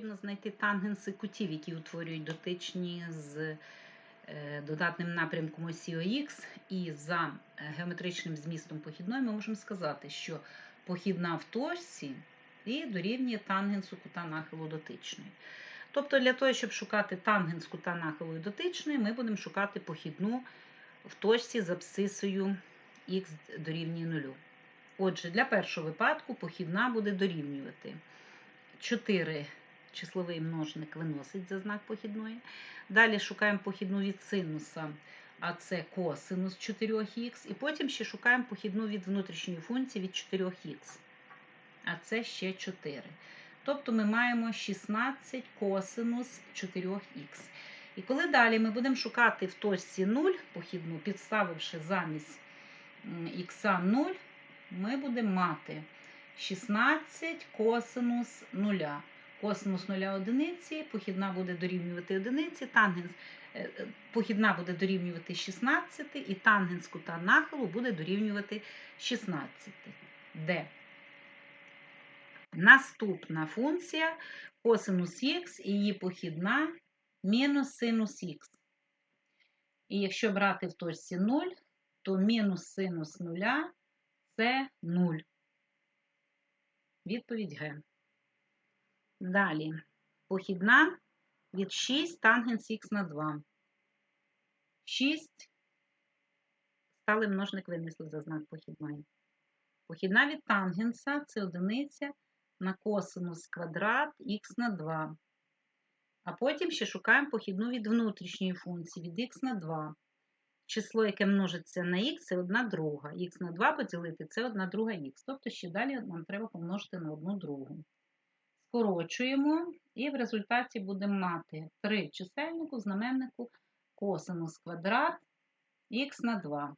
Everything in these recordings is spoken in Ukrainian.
потрібно знайти тангенси кутів, які утворюють дотичні з е, додатним напрямком осі ОХ. І за е, геометричним змістом похідної ми можемо сказати, що похідна в точці і дорівнює тангенсу кута нахилу дотичної. Тобто, для того, щоб шукати тангенс кута нахилу дотичної, ми будемо шукати похідну в точці з абсцисою х дорівнює 0. Отже, для першого випадку похідна буде дорівнювати 4 числовий множник виносить за знак похідної. Далі шукаємо похідну від синуса, а це косинус 4х. І потім ще шукаємо похідну від внутрішньої функції від 4х. А це ще 4. Тобто ми маємо 16 косинус 4х. І коли далі ми будемо шукати в точці 0 похідну, підставивши замість х 0, ми будемо мати 16 косинус 0. Косинус 0 одиниці, похідна буде дорівнювати одиниці, тангенс, е, е, похідна буде дорівнювати 16, і тангенс кута нахилу буде дорівнювати 16. Де? Наступна функція косинус х і її похідна мінус синус х. І якщо брати в точці 0, то мінус синус 0 це 0. Відповідь Г. Далі похідна від 6 тангенс х на 2. 6 стали множник винесли за знак похідної. Похідна від тангенса це одиниця на косинус квадрат х на 2. А потім ще шукаємо похідну від внутрішньої функції від х на 2. Число, яке множиться на х, це 1 друга. х на 2 поділити це 1 друга х. Тобто ще далі нам треба помножити на 1 другу. Скорочуємо, і в результаті будемо мати 3 чисельнику, знаменнику косинус квадрат х на 2.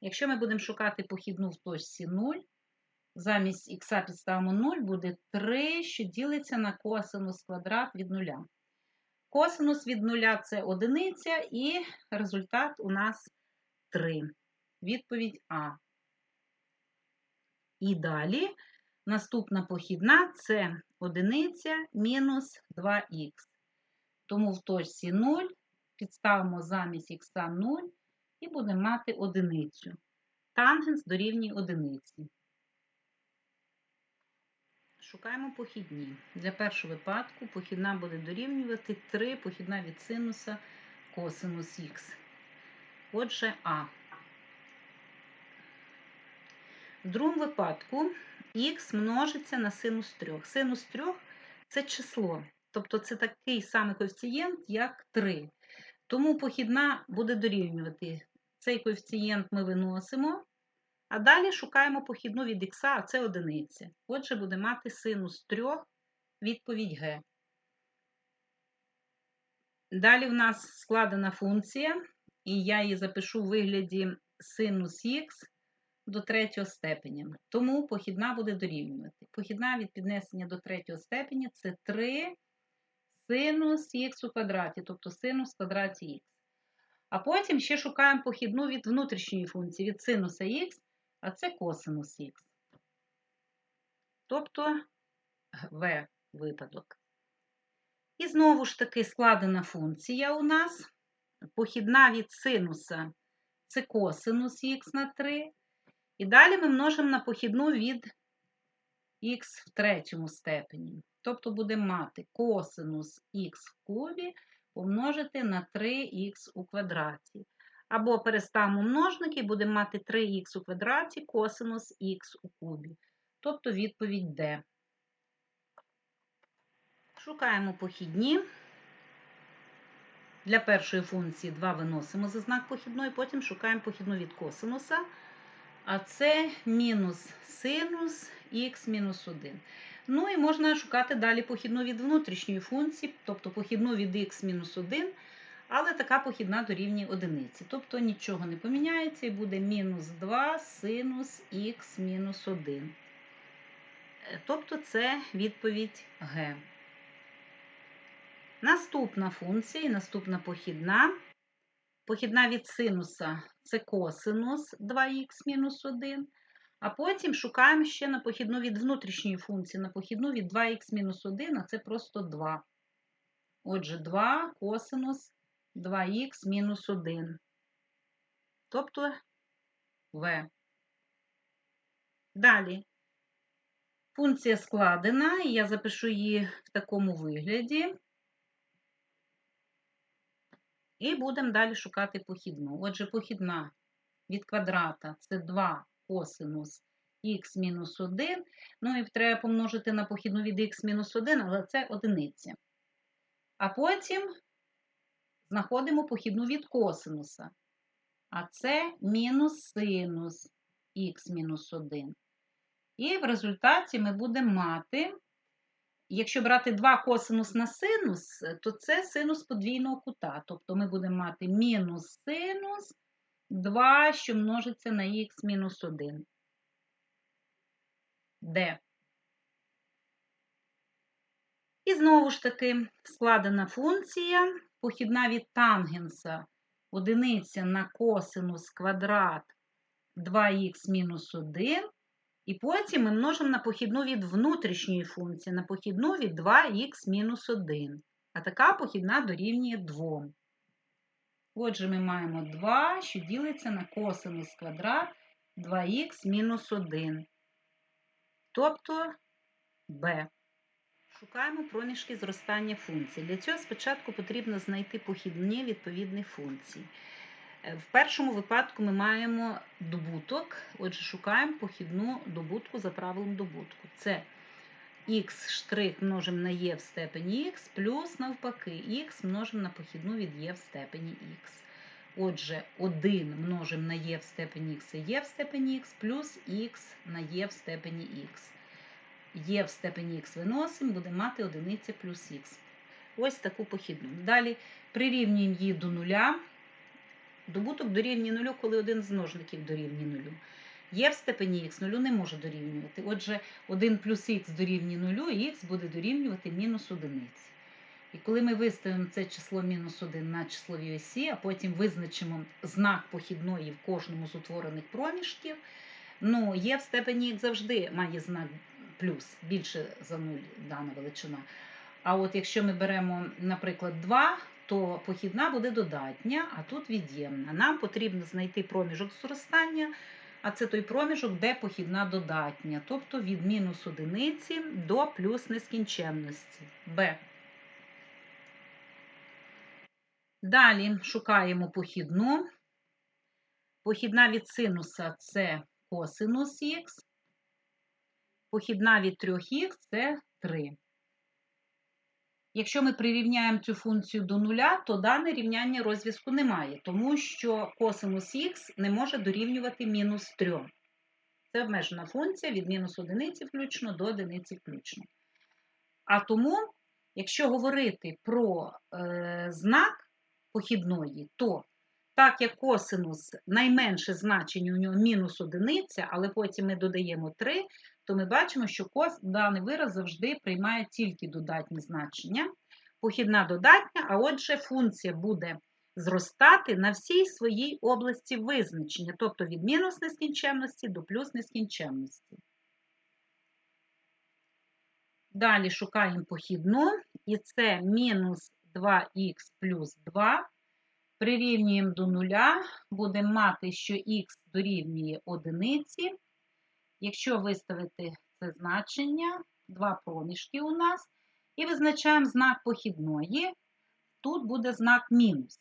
Якщо ми будемо шукати похідну в точці 0, замість х підставимо 0, буде 3, що ділиться на косинус квадрат від 0. Косинус від 0 це одиниця, і результат у нас 3. Відповідь А. І далі наступна похідна це одиниця мінус 2х. Тому в точці 0 підставимо замість х 0 і будемо мати одиницю. Тангенс дорівнює одиниці. Шукаємо похідні. Для першого випадку похідна буде дорівнювати 3 похідна від синуса косинус х. Отже, А. В другому випадку х множиться на синус 3. Синус 3 це число. Тобто це такий самий коефіцієнт, як 3. Тому похідна буде дорівнювати. Цей коефіцієнт ми виносимо. А далі шукаємо похідну від х, а це одиниця. Отже, буде мати синус 3, відповідь Г. Далі в нас складена функція, і я її запишу в вигляді синус х до третього степеня. Тому похідна буде дорівнювати. Похідна від піднесення до третього степеня це 3 синус х у квадраті, тобто синус в квадраті х. А потім ще шукаємо похідну від внутрішньої функції, від синуса х а це косинус х. Тобто В випадок. І знову ж таки складена функція у нас. Похідна від синуса це косинус х на 3. І далі ми множимо на похідну від х в третьому степені. Тобто будемо мати косинус х в кубі помножити на 3х у квадраті. Або переставимо множники і будемо мати 3х у квадраті косинус х у кубі. Тобто відповідь Д. Шукаємо похідні. Для першої функції 2 виносимо за знак похідної, потім шукаємо похідну від косинуса. А це мінус синус х мінус 1. Ну і можна шукати далі похідну від внутрішньої функції, тобто похідну від х мінус 1 але така похідна дорівнює одиниці. Тобто нічого не поміняється і буде мінус 2 синус х мінус 1. Е, тобто це відповідь Г. Наступна функція і наступна похідна. Похідна від синуса це косинус 2х мінус 1. А потім шукаємо ще на похідну від внутрішньої функції, на похідну від 2х-1, а це просто 2. Отже, 2 косинус 2х мінус 1. Тобто v. Далі. Функція складена, і я запишу її в такому вигляді. І будемо далі шукати похідну. Отже, похідна від квадрата це 2 косинус х мінус 1. Ну і треба помножити на похідну від х мінус 1, але це одиниця. А потім знаходимо похідну від косинуса. А це мінус синус х мінус 1. І в результаті ми будемо мати, якщо брати 2 косинус на синус, то це синус подвійного кута. Тобто ми будемо мати мінус синус 2, що множиться на х мінус 1. Д. І знову ж таки складена функція, похідна від тангенса одиниця на косинус квадрат 2х мінус 1. І потім ми множимо на похідну від внутрішньої функції, на похідну від 2х мінус 1. А така похідна дорівнює 2. Отже, ми маємо 2, що ділиться на косинус квадрат 2х мінус 1. Тобто b. Шукаємо проміжки зростання функцій. Для цього спочатку потрібно знайти похідні відповідних функцій. В першому випадку ми маємо добуток, отже, шукаємо похідну добутку за правилом добутку. Це х множимо на e в степені х, плюс навпаки, х множимо на похідну від e в степені х. Отже, 1 множимо на e в степені х і e в степені х, плюс х на e в степені х. Є в степені х виносимо, буде мати 1 плюс х. Ось таку похідну. Далі прирівнюємо її до нуля. Добуток дорівнює нулю, коли один з множників дорівнює нулю. Є в степені х нулю не може дорівнювати. Отже, 1 плюс х дорівнює нулю, і х буде дорівнювати мінус одиниці. І коли ми виставимо це число мінус 1 на числовій осі, а потім визначимо знак похідної в кожному з утворених проміжків, ну, є в степені х завжди має знак плюс, більше за 0 дана величина. А от якщо ми беремо, наприклад, 2, то похідна буде додатня, а тут від'ємна. Нам потрібно знайти проміжок зростання, а це той проміжок, де похідна додатня, тобто від мінус одиниці до плюс нескінченності. Б. Далі шукаємо похідну. Похідна від синуса це косинус х. Похідна від 3х це 3. Якщо ми прирівняємо цю функцію до нуля, то дане рівняння розв'язку немає, тому що косинус х не може дорівнювати мінус 3. Це обмежена функція від мінус 1 включно до 1 включно. А тому, якщо говорити про е, знак похідної, то так як косинус найменше значення у нього мінус 1, але потім ми додаємо 3, то ми бачимо, що кос, даний вираз завжди приймає тільки додатні значення. Похідна додатня, а отже, функція буде зростати на всій своїй області визначення, тобто від мінус нескінченності до плюс нескінченності. Далі шукаємо похідну, і це мінус 2х плюс 2. Прирівнюємо до нуля, будемо мати, що х дорівнює одиниці. Якщо виставити це значення, два проміжки у нас, і визначаємо знак похідної, тут буде знак мінус.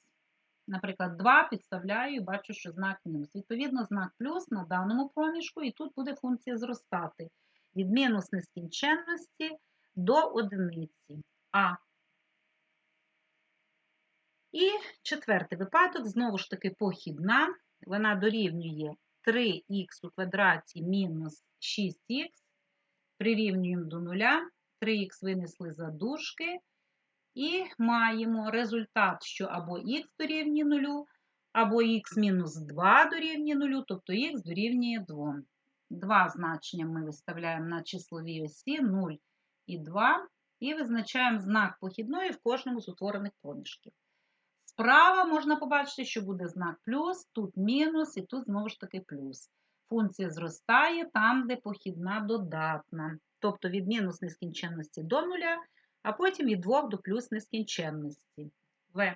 Наприклад, 2 підставляю і бачу, що знак мінус. Відповідно, знак плюс на даному проміжку, і тут буде функція зростати від мінус нескінченності до одиниці А. І четвертий випадок, знову ж таки, похідна. Вона дорівнює 3х у квадраті мінус 6х. Прирівнюємо до нуля. 3х винесли за дужки. І маємо результат, що або х дорівнює 0, або х мінус 2 дорівнює 0, тобто х дорівнює 2. Два значення ми виставляємо на числовій осі 0 і 2, і визначаємо знак похідної в кожному з утворених проміжків. Справа можна побачити, що буде знак плюс, тут мінус і тут знову ж таки плюс. функція зростає там, де похідна додатна. Тобто від мінус нескінченності до нуля, а потім від 2 до плюс нескінченності. В.